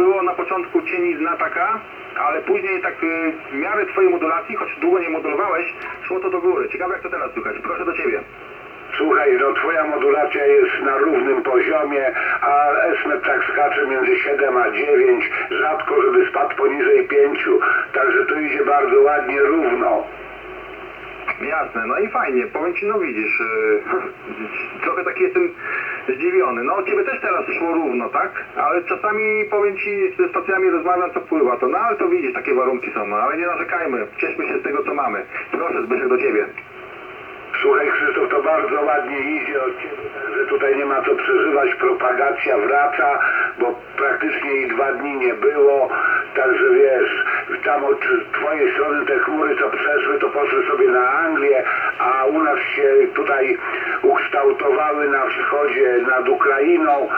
było na początku cienizna taka, ale później tak y, w miarę twojej modulacji, choć długo nie modulowałeś, szło to do góry. Ciekawe jak to teraz słychać. Proszę do ciebie. Słuchaj, no twoja modulacja jest na równym poziomie, a Esmet tak skacze między 7 a 9, rzadko żeby spadł poniżej 5, także to idzie bardzo ładnie, równo. Jasne, no i fajnie, powiem ci, no widzisz, yy, trochę taki jestem zdziwiony. No ciebie też teraz szło równo, tak? Ale czasami powiem ci, ze stacjami rozmawiam, co wpływa to, no ale to widzisz, takie warunki są, no ale nie narzekajmy, cieszmy się z tego, co mamy. Proszę, Zbyszek, do ciebie. Słuchaj Krzysztof, to bardzo ładnie idzie od Ciebie, także tutaj nie ma co przeżywać, propagacja wraca, bo praktycznie jej dwa dni nie było, także wiesz, tam od Twojej strony te chmury co przeszły, to poszły sobie na Anglię, a u nas się tutaj ukształtowały na wschodzie nad Ukrainą,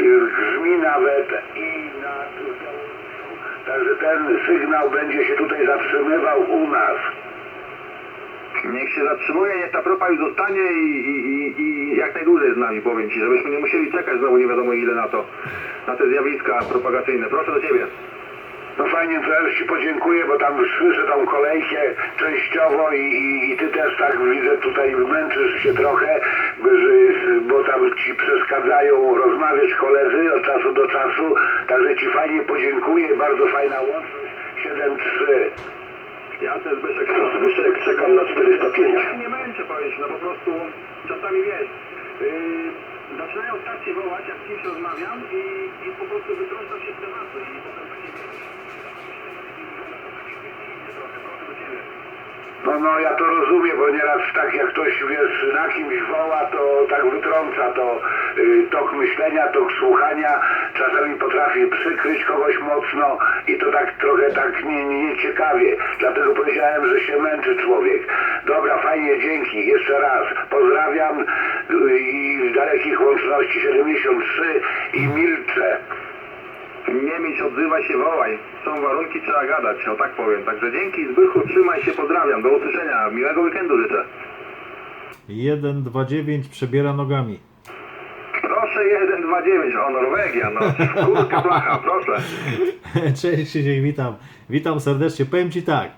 y, grzmi nawet i nad także ten sygnał będzie się tutaj zatrzymywał u nas. Niech się zatrzymuje, niech ta propa już zostanie i, i, i jak najdłużej z nami, powiem ci, żebyśmy nie musieli czekać znowu nie wiadomo ile na to, na te zjawiska propagacyjne. Proszę do ciebie. No fajnie, to ja już Ci podziękuję, bo tam słyszę tą kolejkę częściowo i, i, i Ty też tak widzę tutaj męczysz się trochę, bo, że- bo tam Ci przeszkadzają rozmawiać koledzy od czasu do czasu, także Ci fajnie podziękuję, bardzo fajna łączność 7-3. Ja też Zbyszek, Zbyszek, czekam na 405. Ja się nie męczę, powiedz, no po prostu czasami wiesz, yy, zaczynają stacje wołać, jak z kimś rozmawiam i, i po prostu wytrącam się z tematu i potem takie Proszę do ciebie. No, no, ja to rozumiem, bo nieraz tak jak ktoś, wiesz, na kimś woła, to tak wytrąca to y, tok myślenia, tok słuchania, czasami potrafi przykryć kogoś mocno i to tak trochę tak nie, nie, nieciekawie. Dlatego powiedziałem, że się męczy człowiek. Dobra, fajnie, dzięki, jeszcze raz. Pozdrawiam y, i z dalekich łączności 73 i milczę. Nie mieć, odzywaj się, wołaj. Są warunki, trzeba gadać, o tak powiem. Także dzięki Zbychu, trzymaj się, pozdrawiam, do usłyszenia, miłego weekendu życzę. 129 przebiera nogami. Proszę 129, o Norwegia, no kurka blacha, proszę. Cześć Krzysiek, witam. Witam serdecznie. Powiem Ci tak.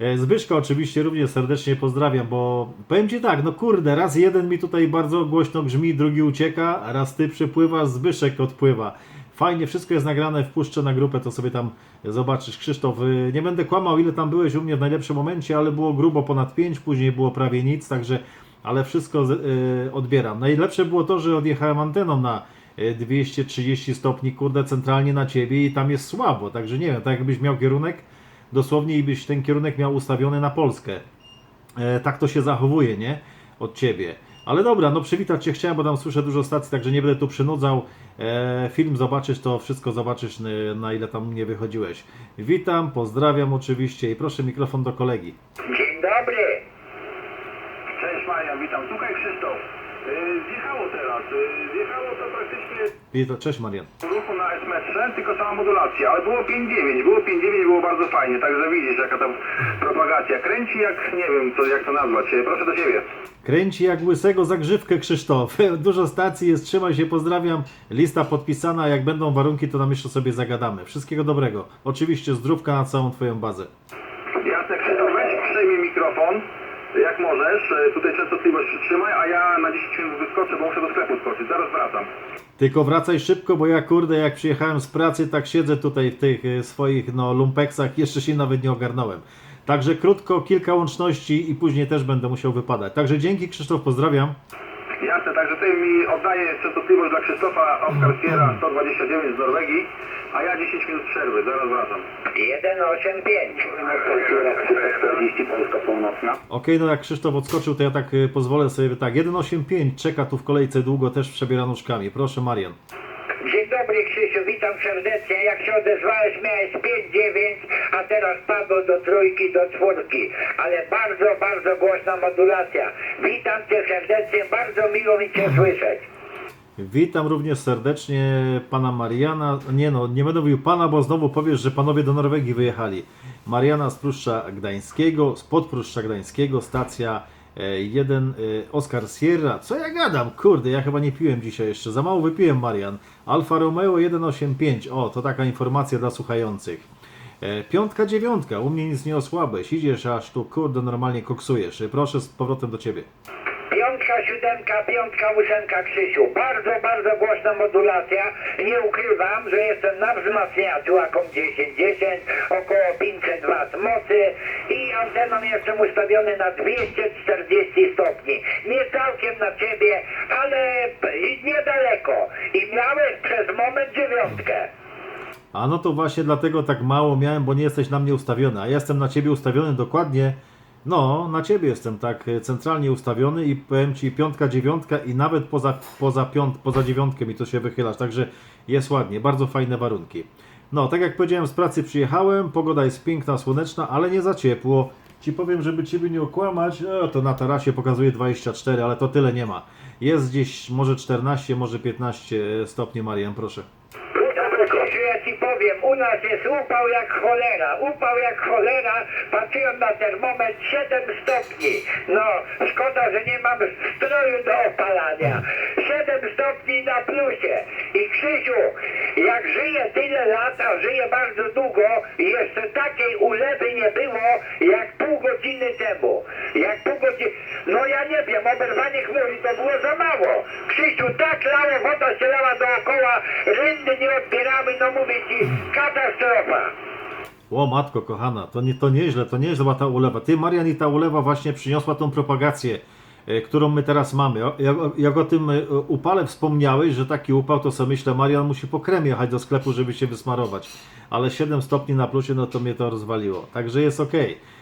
e, Zbyszka oczywiście również serdecznie pozdrawiam, bo powiem Ci tak, no kurde, raz jeden mi tutaj bardzo głośno grzmi, drugi ucieka, raz Ty przypływasz, Zbyszek odpływa. Fajnie, wszystko jest nagrane, wpuszczę na grupę, to sobie tam zobaczysz. Krzysztof, y, nie będę kłamał, ile tam byłeś u mnie w najlepszym momencie, ale było grubo ponad 5, później było prawie nic, także, ale wszystko y, odbieram. Najlepsze było to, że odjechałem anteną na y, 230 stopni, kurde, centralnie na Ciebie i tam jest słabo, także nie wiem, tak jakbyś miał kierunek, dosłownie i byś ten kierunek miał ustawiony na Polskę. E, tak to się zachowuje, nie? Od ciebie. Ale dobra, no przywitać cię chciałem, bo tam słyszę dużo stacji, także nie będę tu przynudzał. E, film zobaczysz, to wszystko zobaczysz, n- na ile tam nie wychodziłeś. Witam, pozdrawiam oczywiście i proszę mikrofon do kolegi. Dzień dobry. Cześć Marian, witam. Słuchaj Krzysztof, yy, zjechało teraz, yy, zjechało to praktycznie Witam, cześć Marian. ruchu na S-metrze, tylko sama modulacja, ale było 5.9, było 5.9, było bardzo fajnie, także widzisz jaka tam propagacja. Kręci jak, nie wiem co, jak to nazwać, Yy, proszę do Ciebie. Kręci jak łysego zagrzywkę Krzysztof. Dużo stacji jest, trzymaj się, pozdrawiam. Lista podpisana, jak będą warunki, to nam jeszcze sobie zagadamy. Wszystkiego dobrego. Oczywiście zdrówka na całą twoją bazę. Jasne Krzysztof, weź przejmij mikrofon, jak możesz, yy, tutaj częstotliwość przytrzymaj, a ja na 10 minut wyskoczę, bo muszę do sklepu skoczyć, zaraz wracam. Tylko wracaj szybko, bo ja kurde, jak przyjechałem z pracy, tak siedzę tutaj w tych e, swoich no, lumpeksach, jeszcze się nawet nie ogarnąłem. Także krótko, kilka łączności i później też będę musiał wypadać. Także dzięki Krzysztof, pozdrawiam. Jasne, także ty mi oddajesz częstotliwość dla Krzysztofa Oskar Sierra 129 z Norwegii, a ja 10 minut przerwy, zaraz wracam. 185. 40 Polska Północna. Okej, no jak Krzysztof odskoczył, to ja tak e, pozwolę sobie tak. 185 czeka tu w kolejce długo, też przebiera nóżkami. Proszę Marian. Dzień dobry Krzysiu, witam serdecznie. Jak się odezwałeś miałeś 5-9, a teraz padło do trójki, do czwórki. Ale bardzo, bardzo głośna modulacja. Witam Cię serdecznie, bardzo miło mi Cię słyszeć. Witam również serdecznie pana Mariana. Nie no, nie będę mówił pana, bo znowu powiesz, że panowie do Norwegii wyjechali. Mariana z Pruszcza Gdańskiego, spod Pruszcza Gdańskiego, stacja E, jeden e, Oscar Sierra. Co ja gadam? Kurde, ja chyba nie piłem dzisiaj jeszcze. Za mało wypiłem, Marian. Alfa Romeo 185. O, to taka informacja dla słuchających. E, Piątka, dziewiątka. U mnie nic nie osłabłeś. Idziesz aż tu, kurde, normalnie koksujesz. E, Proszę z powrotem do ciebie. Siódemka, piątka, ósemka, Krzysiu. Bardzo, bardzo głośna modulacja. Nie ukrywam, że jestem na wzmacniaczu AKOM 10, 10, około 500 W mocy i anteną jestem ustawiony na 240 stopni. Nie całkiem na ciebie, ale niedaleko. I miałeś przez moment dziewiątkę. A no to właśnie dlatego tak mało miałem, bo nie jesteś na mnie ustawiony. A ja jestem na ciebie ustawiony dokładnie. No, na ciebie jestem tak e, centralnie ustawiony i powiem ci piątka, dziewiątka i nawet poza, poza, piąt, poza dziewiątkę mi to się wychylasz. Także jest ładnie, bardzo fajne warunki. No, tak jak powiedziałem, z pracy przyjechałem, pogoda jest piękna, słoneczna, ale nie za ciepło. Ci powiem, żeby ciebie nie okłamać, no, to na tarasie pokazuje 24, ale to tyle nie ma. Jest gdzieś może 14, może 15 stopni, Marian, proszę. Powiem, u nas jest upał jak cholera, upał jak cholera, patrzyłem na termometr 7 stopni. No, szkoda, że nie mam stroju do opalania. 7 stopni na plusie. I Krzysiu, jak żyję tyle lat, a żyję bardzo długo, jeszcze takiej ulewy nie było, jak pół godziny temu. Jak pół godziny, no ja nie wiem, oberwanie chmury to było za mało. Krzysiu, tak lało, woda się lała dookoła, rynny nie odbierały, no mówię ci, katastrofa. O matko kochana, to, nie, to nieźle, to nieźle ta ulewa. Ty Marian i ta ulewa właśnie przyniosła tą propagację, którą my teraz mamy. Jak, jak o tym e, upale wspomniałeś, że taki upał, to sobie myślę, Marian musi po kremie jechać do sklepu, żeby się wysmarować. Ale 7 stopni na plusie, no to mnie to rozwaliło. Także jest ok.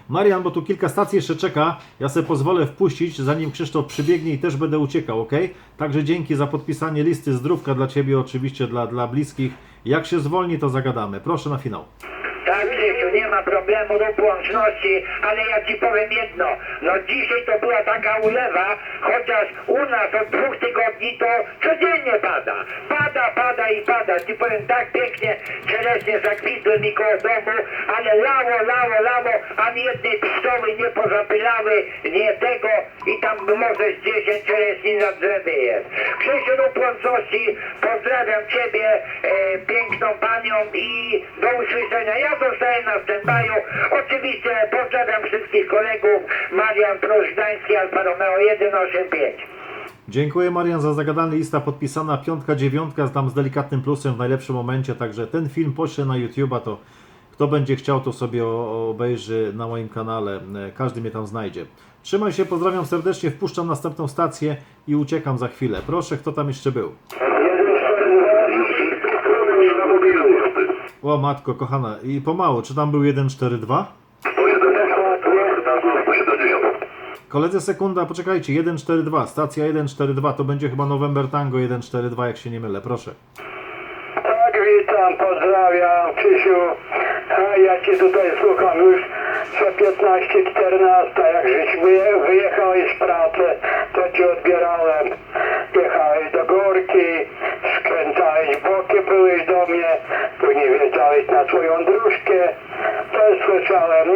Marian, bo tu kilka stacji jeszcze czeka, ja sobie pozwolę wpuścić, zanim Krzysztof przybiegnie i też będę uciekał, ok? Także dzięki za podpisanie listy zdrówka dla Ciebie, oczywiście dla, dla bliskich. Jak się zwolni, to zagadamy. Proszę na finał. Tak, Krzysiu, nie ma problemu lub łączności, ale ja ci powiem jedno. No dzisiaj to była taka ulewa, chociaż u nas od dwóch tygodni to codziennie pada. Pada, pada i pada. Ci powiem tak pięknie, czereśnie zakwitły mi koło domu, ale lało, lało, lało, ani jednej pszczoły nie pozapylały, nie tego i tam może z 10 czereśni na drzewie jest. Krzysiu lub łączności, pozdrawiam ciebie, e, piękną panią i do usłyszenia. Ja zostaję na standbyu. Oczywiście pozdrawiam wszystkich kolegów. Marian Prosz Gdański, Alfa Romeo 185. Dziękuję Marian za zagadanie lista podpisana. Piątka, dziewiątka, znam z delikatnym plusem w najlepszym momencie, także ten film poślę na YouTube'a, to kto będzie chciał, to sobie obejrzy na moim kanale. E, Każdy mnie tam znajdzie. Trzymaj się, pozdrawiam serdecznie, wpuszczam następną stację i uciekam za chwilę. Proszę, kto tam jeszcze był? O matko, kochana, i pomału, czy tam był 142? 170. Koledzy, sekunda, poczekajcie, 142, stacja 142, to będzie chyba November Tango 142, jak się nie mylę, proszę. Tak, witam, pozdrawiam, Krzysiu. A ja Cię tutaj słucham już co 15-14, jak żeś wyje- wyjechałeś z pracy, to Cię odbierałem. Jechałeś do górki, skręcałeś w boki, byłeś do mnie, później wjeżdżałeś na swoją dróżkę. Też słyszałem,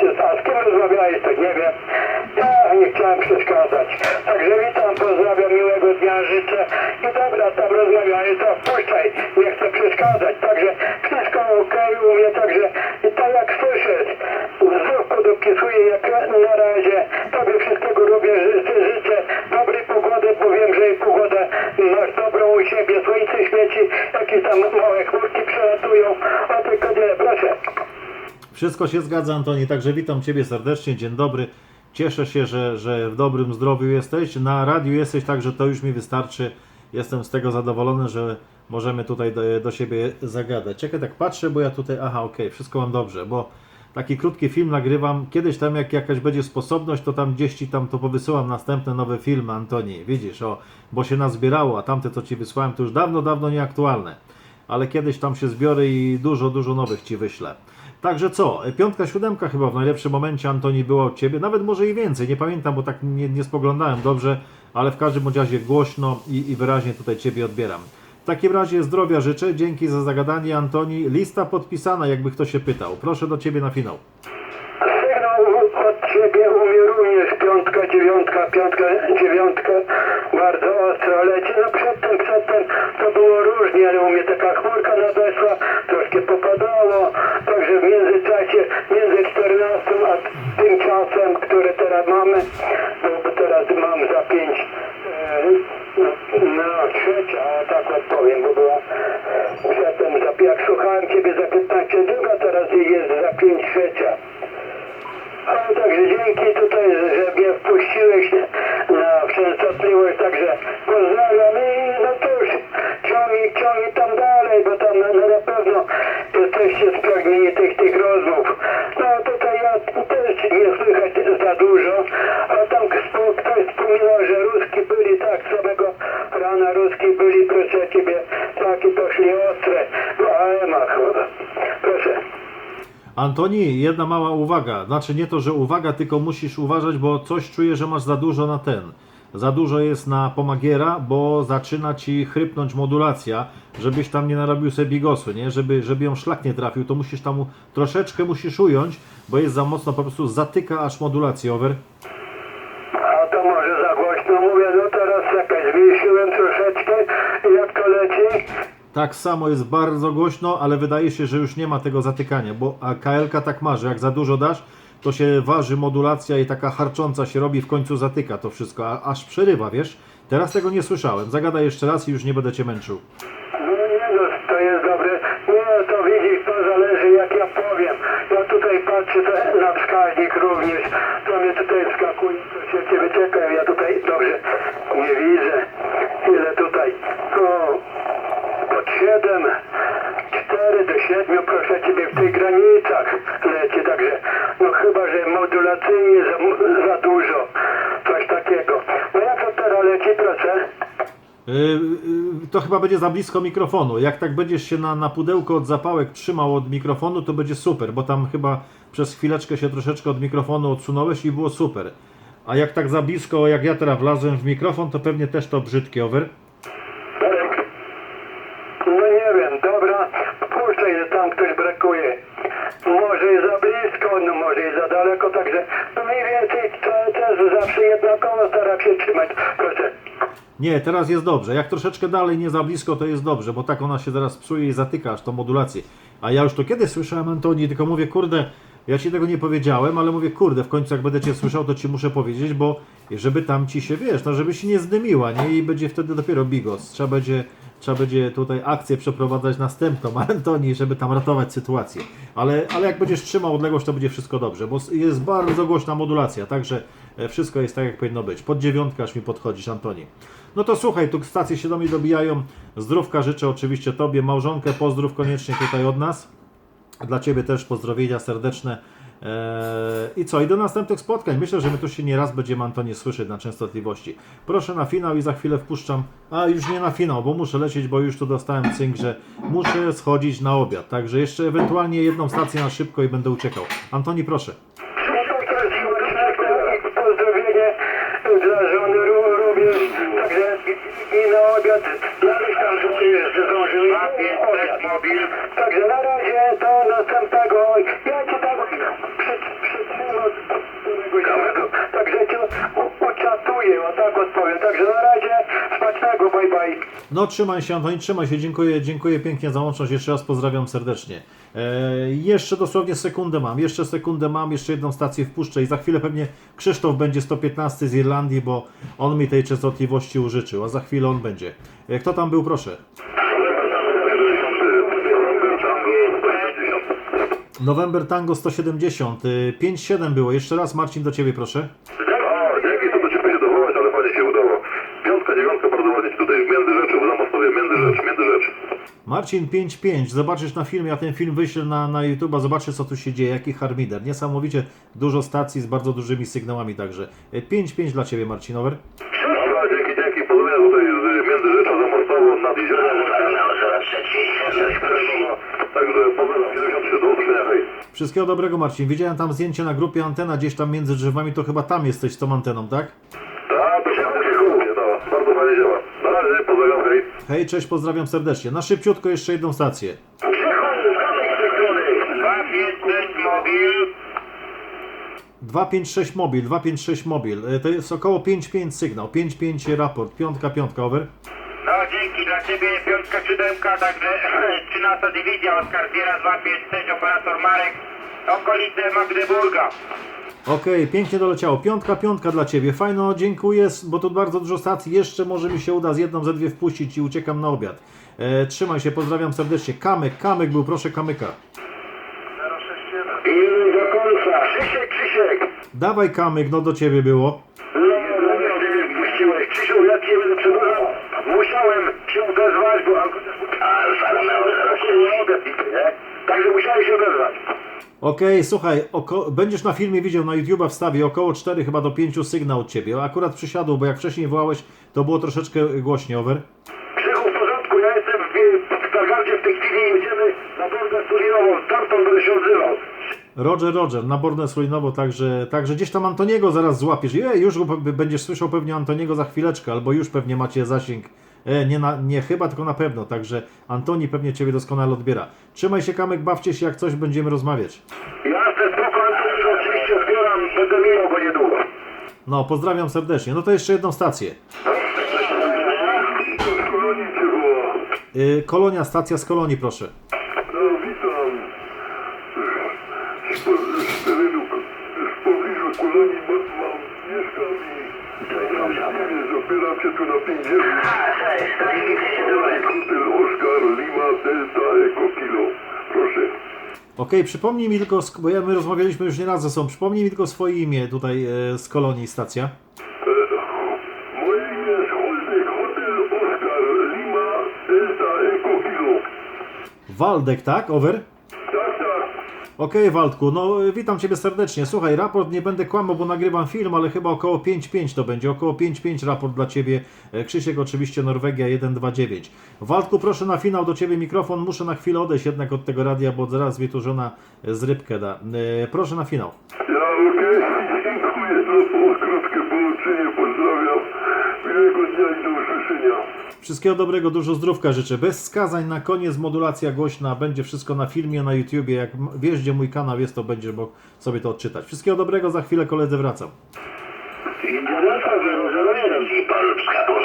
Ty a z kim rozmawiałeś, to nie wiem. Ja nie chciałem przeszkadzać. Także witam, pozdrawiam, miłego dnia życzę. I dobra, tam rozmawiamy, to wpuszczaj, nie chcę przeszkadzać. Także wszystko ok u mnie, także i tak jak słyszysz, zdrówko dopisuję jak na razie. Tobie wszystkiego robię, życzę, życzę dobrej pogody, bo wiem, że i pogodę masz dobrą u siebie, słońce świeci, jakieś tam małe chmurki przelatują. O tylko tyle, proszę. Wszystko się zgadza, Antoni, także witam Ciebie serdecznie, dzień dobry. Cieszę się, że, że w dobrym zdrowiu jesteś. Na radiu jesteś, także to już mi wystarczy. Jestem z tego zadowolony, że możemy tutaj do, do siebie zagadać. Czekaj, tak patrzę, bo ja tutaj, aha, okej, wszystko mam dobrze, bo taki krótki film nagrywam. Kiedyś tam, jak jakaś będzie sposobność, to tam gdzieś Ci tam to powysyłam następne nowe filmy, Antoni. Widzisz, o, bo się nazbierało, a tamte, co Ci wysłałem, to już dawno, dawno nieaktualne. Ale kiedyś tam się zbiorę i dużo, dużo nowych Ci wyślę. Także co, piątka, siódemka chyba w najlepszym momencie Antoni była od Ciebie, nawet może i więcej, nie pamiętam, bo tak nie, nie spoglądałem dobrze, ale w każdym razie głośno i, i wyraźnie tutaj Ciebie odbieram. W takim razie zdrowia życzę, dzięki za zagadanie Antoni. Lista podpisana, jakby ktoś się pytał. Proszę do Ciebie na finał. Sygnał od Ciebie u mnie również ósemka, dziewiątka, piątka, dziewiątka bardzo ostro leci. No przedtem, przedtem to było różnie, ale u mnie taka chmurka nadeszła, troszkę popadało, międzyczasie, między 14 a tym czasem, który teraz mamy, bo teraz mam za 5 no trzecia, tak odpowiem, bo była przedtem za, jak słuchałem Ciebie za 15 druga, teraz jest za 5 trzecia. Ale także dzięki tutaj, że mnie wpuściłeś na częstotliwość, także pozdrawiam i no cóż, ciągnij, ciągnij tam dalej, bo tam no, no na pewno jesteście spragnieni tych, tych rozmów. No tutaj ja też nie słychać za dużo, a tam spo- ktoś wspominał, że Ruski byli tak samego rana, Ruski byli, proszę Ciebie, takie poszli ostre, w AM-ach. Proszę. Antoni, jedna mała uwaga. Znaczy nie to, że uwaga, tylko musisz uważać, bo coś czuję, że masz za dużo na ten. Za dużo jest na pomagiera, bo zaczyna ci chrypnąć modulacja, żebyś tam nie narobił sobie bigosu, nie? Żeby, żeby ją szlak nie trafił, to musisz tam troszeczkę musisz ująć, bo jest za mocno, po prostu zatyka aż modulację, over. A to może za głośno mówię, no teraz jakaś zmniejszyłem troszeczkę? Tak samo jest bardzo głośno, ale wydaje się, że już nie ma tego zatykania, bo KLK tak ma, że jak za dużo dasz, to się waży modulacja i taka harcząca się robi, w końcu zatyka to wszystko, a, aż przerywa, wiesz? Teraz tego nie słyszałem. Zagadaj jeszcze raz i już nie będę cię męczył. No nie no, to jest dobre. Nie, to widzisz, to zależy jak ja powiem. Ja tutaj patrzę te- na wskaźnik również, to mnie tutaj wskakuje, to się ciebie czekaj, ja tutaj dobrze nie widzę. Ile tutaj? O, od 7, 4 do 7, proszę ciebie, w tych granicach leci, także no chyba, że modulacyjnie za, za dużo, coś takiego. No jak to teraz leci, proszę? Yy, yy, to chyba będzie za blisko mikrofonu. Jak tak będziesz się na, na pudełko od zapałek trzymał od mikrofonu, to będzie super, bo tam chyba przez chwileczkę się troszeczkę od mikrofonu odsunąłeś i było super. A jak tak za blisko, jak ja teraz wlazłem w mikrofon, to pewnie też to brzydkie, over. Darek? No nie wiem, dobra, puszczaj, że tam ktoś brakuje. Może i za blisko, no może i za daleko, także mniej więcej cały czas zawsze jednakowo staram się trzymać. Proszę. Nie, teraz jest dobrze. Jak troszeczkę dalej, nie za blisko, to jest dobrze, bo tak ona się zaraz psuje i zatyka aż tą modulację. A ja już to kiedyś słyszałem, Antoni, tylko mówię, kurde, ja ci tego nie powiedziałem, ale mówię, kurde, w końcu jak będę cię słyszał, to ci muszę powiedzieć, bo żeby tam ci się, wiesz, no żeby się nie zdymiła, nie? I będzie wtedy dopiero bigos. Trzeba będzie, trzeba będzie tutaj akcję przeprowadzać następną, Antoni, żeby tam ratować sytuację. Ale, ale jak będziesz trzymał odległość, to będzie wszystko dobrze, bo jest bardzo głośna modulacja, także e, wszystko jest tak, jak powinno być. Pod dziewiątkę aż mi podchodzisz, Antoni. No to słuchaj, tu stacje się do mnie dobijają. Zdrówka życzę oczywiście Tobie, małżonkę pozdrów koniecznie tutaj od nas. Dla Ciebie też pozdrowienia serdeczne. Eee, I co? I do następnych spotkań. Myślę, że my tu się nie raz będziemy Antonie słyszeć na częstotliwości. Proszę na finał i za chwilę wpuszczam. A już nie na finał, bo muszę lecieć, bo już tu dostałem cynk, że muszę schodzić na obiad. Także jeszcze ewentualnie jedną stację na szybko i będę uciekał. Antoni, proszę. Pozdrowienie dla żony również, także i na obiad. Obiad. mobil. Także na razie do następnego. Ja cię tam przy- przytrzymam od któregoś Także cię uczatuję, o tak odpowiem. Także na razie smacznego, bye bye. No trzymaj się Antoni, trzymaj się, dziękuję, dziękuję pięknie za łączność, jeszcze raz pozdrawiam serdecznie. Eee, jeszcze dosłownie sekundę mam, jeszcze sekundę mam, jeszcze jedną stację wpuszczę i za chwilę pewnie Krzysztof będzie 115 z Irlandii, bo on mi tej częstotliwości użyczył, a za chwilę on będzie. E, kto tam był, proszę? November Tango 170, y, 5-7 było, jeszcze raz Marcin do Ciebie proszę. O, dzięki, to ciężko się dowołać, ale fajnie się udało. Piątka, dziewiątka, bardzo ładnie się tutaj w Międzyrzeczu, w Zamostowie, Międzyrzecz, Międzyrzecz. Marcin 55, zobaczysz na filmie, ja ten film wyślę na, na YouTube, zobaczysz co tu się dzieje, jaki harmider. Niesamowicie dużo stacji z bardzo dużymi sygnałami także. E, 5-5 dla Ciebie Marcinower. Dobra, dzięki, dzięki. Pozdrawiam tutaj z Międzyrzecza, Zamostowo, nad jeziorem. Także pozdrawiam, 73, do usłyszenia, hej. Wszystkiego dobrego Marcin. Widziałem tam zdjęcie na grupie antena gdzieś tam między drzewami, to chyba tam jesteś z tą anteną, tak? Tak, to się głównie, no. Bardzo fajnie działa. Na razie, pozdrawiam, hej. Hej, cześć, pozdrawiam serdecznie. Na szybciutko jeszcze jedną stację. 256 mobil. 256 mobil, 256 mobil. E, To jest około 5-5 sygnał. 5-5 raport. Piątka, piątka, over. No dzięki dla Ciebie piątka siódemka, także 13 dywizja Oskar Zbiera 256 operator Marek okolice Magdeburga. Okej, pięknie doleciało. Piątka, piątka dla Ciebie. Fajno, dziękuję, bo tu bardzo dużo stacji. Jeszcze może mi się uda z jedną, ze dwie wpuścić i uciekam na obiad. E, trzymaj się, pozdrawiam serdecznie. Kamyk, Kamyk był, proszę Kamyka. I do końca. Krzysiek, Krzysiek. Dawaj Kamyk, no do Ciebie było. No, no nie, ty mnie wpuściłeś. Krzysiu, ja cię będę przedłużał. Musiałem się odezwać, bo... Ale nie mogę, nie? Także musiałem się odezwać. Okej, słuchaj, oko- będziesz na filmie widział na YouTube'a wstawię około 4 chyba do 5 sygnał od Ciebie. Akurat przysiadł, bo jak wcześniej wołałeś, to było troszeczkę głośniej, over. Krzychu, w porządku, ja jestem w, w Stargardzie w tej chwili, jedziemy na drogę Turinową, stamtąd będę się odzywał. Roger, Roger, na Bornę Słojnowo, także, także gdzieś tam Antoniego zaraz złapiesz. Je, już go będziesz słyszał pewnie Antoniego za chwileczkę, albo już pewnie macie zasięg. E, nie, na, nie chyba, tylko na pewno, także Antoni pewnie Ciebie doskonale odbiera. Trzymaj się Kamek, bawcie się, jak coś będziemy rozmawiać. Jasne, spoko, Antoniu, oczywiście odbieram, będę miał go niedługo. No, pozdrawiam serdecznie. No to jeszcze jedną stację. Y, Kolonia, stacja z Kolonii, proszę. No, witam. Z, z terenu, w pobliżu kolonii mam, mam na 50. Hotel Oscar, Lima, Delta, Eco Kilo. Proszę. Okej, przypomnij mi tylko, bo ja, my rozmawialiśmy już nie raz ze sobą, przypomnij mi tylko swoje imię tutaj e, z Kolonii, stacja. Waldek, tak? Over? Okej, Waldku, no witam Ciebie serdecznie. Słuchaj, raport nie będę kłamał, bo nagrywam film, ale chyba około 5-5 to będzie, około 5-5 raport dla Ciebie. E, Krzysiek oczywiście, Norwegia 1-2-9. Waldku, proszę na finał do Ciebie mikrofon, muszę na chwilę odejść jednak od tego radia, bo zaraz mnie tu żona e, z rybkę da. E, Proszę na finał. Ja okej, dziękuję za krótkie połączenie. Miłego dnia i do usłyszenia. Wszystkiego dobrego, dużo zdrówka życzę. Bez skazań na koniec, modulacja głośna, będzie wszystko na filmie, na YouTubie. Jak wiesz, gdzie mój kanał jest, to będziesz mógł sobie to odczytać. Wszystkiego dobrego, za chwilę koledzy wracam. Indianapolis, 001. I Polska Północna.